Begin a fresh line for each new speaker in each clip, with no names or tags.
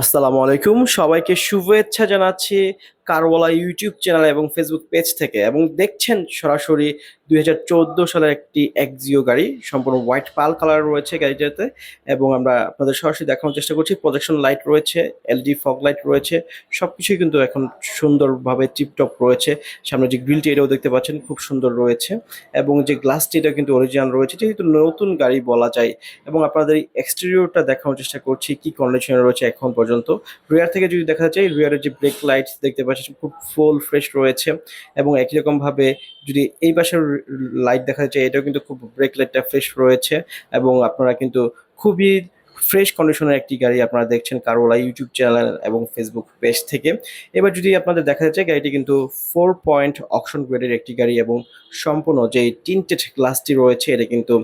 আসসালামু আলাইকুম। সবাইকে শুভেচ্ছা জানাচ্ছি কারওয়ালা ইউটিউব চ্যানেল এবং ফেসবুক পেজ থেকে এবং দেখছেন সরাসরি দুই হাজার চোদ্দ সালের একটি একজিও গাড়ি, সম্পূর্ণ হোয়াইট পাল কালার রয়েছে গাড়িটাতে এবং আমরা আপনাদের সরাসরি দেখানোর চেষ্টা করছি। প্রজেকশন লাইট রয়েছে এলডি ফগ লাইট রয়েছে সব কিছুই কিন্তু এখন সুন্দরভাবে টিপটপ রয়েছে। সামনে যে গ্রিলটি এটাও দেখতে পাচ্ছেন, খুব সুন্দর রয়েছে এবং যে গ্লাসটি এটা কিন্তু অরিজিনাল রয়েছে যেহেতু নতুন গাড়ি বলা যায় এবং আপনাদের এক্সটেরিয়রটা দেখানোর চেষ্টা করছি, কি কন্ডিশনে রয়েছে এখন পর্যন্ত। রিয়ার থেকে যদি দেখা যায় রিয়ারের যে ব্রেক লাইট দেখতে পাচ্ছেন খুব ফুল ফ্রেশ রয়েছে এবং একই রকম ভাবে যদি এই পাশের লাইট দেখা যায় এটাও কিন্তু খুব ব্রেক লাইটটা ফ্রেশ রয়েছে এবং আপনারা কিন্তু খুবই ফ্রেশ কন্ডিশনের একটি গাড়ি আপনারা দেখছেন কারোলা ইউটিউব চ্যানেল এবং ফেসবুক পেজ থেকে। এবার যদি আপনাদের দেখা যাচ্ছে গাড়িটি কিন্তু ফোর পয়েন্ট অকশন গ্রেডের একটি গাড়ি এবং সম্পূর্ণ যে টিন্টেড গ্লাসটি রয়েছে, এটা কিন্তু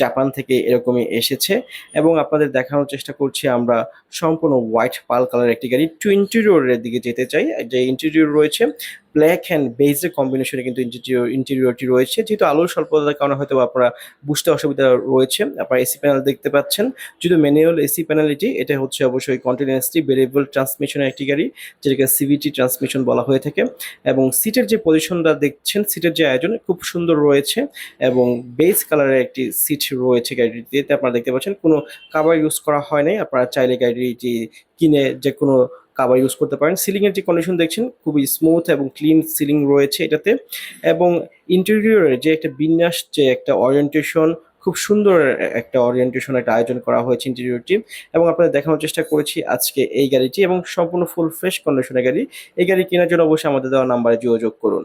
জাপান থেকে এরকমই এসেছে এবং আপনাদের দেখানোর চেষ্টা করছি আমরা সম্পূর্ণ হোয়াইট পাল কালার একটি গাড়ি। টু ইন্টেরিয়রের দিকে যেতে চাই, যে ইন্টেরিয়র রয়েছে ব্ল্যাক অ্যান্ড বেজের কম্বিনেশনে কিন্তু ইন্টেরিয়র ইন্টেরিয়রটি রয়েছে। যেহেতু আলোর স্বল্পতার কারণে হয়তো আপনারা বুঝতে অসুবিধা রয়েছে, আপনারা এসি প্যানেল দেখতে পাচ্ছেন। যদি ম্যানুয়াল এসি প্যানেলিটি এটা হচ্ছে অবশ্যই কন্টিনিউয়াসলি ভেরিয়েবল ট্রান্সমিশনের একটি গাড়ি, যেটাকে সিভিটি ট্রান্সমিশন বলা হয়ে থাকে। এবং সিটের যে পজিশনটা দেখছেন সিটের যে আয়োজন খুব সুন্দর রয়েছে এবং বেজ কালারের একটি সিট রয়েছে গাড়িটিতে। আপনারা দেখতে পাচ্ছেন কোনো কাভার ইউজ করা হয় নাই। আপনারা চাইলে গাড়িটি কিনে যে কোনো কাভার ইউজ করতে পারেন। সিলিং এর যে কন্ডিশন দেখছেন, খুবই স্মুথ এবং ক্লিন সিলিং রয়েছে এটাতে। এবং ইন্টেরিয়রের যে একটা বিন্যাস, যে একটা অরিয়েন্টেশন খুব সুন্দর একটা অরিয়েন্টেশন একটা আয়োজন করা হয়েছে ইন্টেরিয়রটি এবং আপনাদের দেখানোর চেষ্টা করেছি আজকে এই গাড়িটি এবং সম্পূর্ণ ফুল ফ্রেশ কন্ডিশনের গাড়ি। এই গাড়ি কেনার জন্য অবশ্যই আমাদের দেওয়া নাম্বারে যোগাযোগ করুন।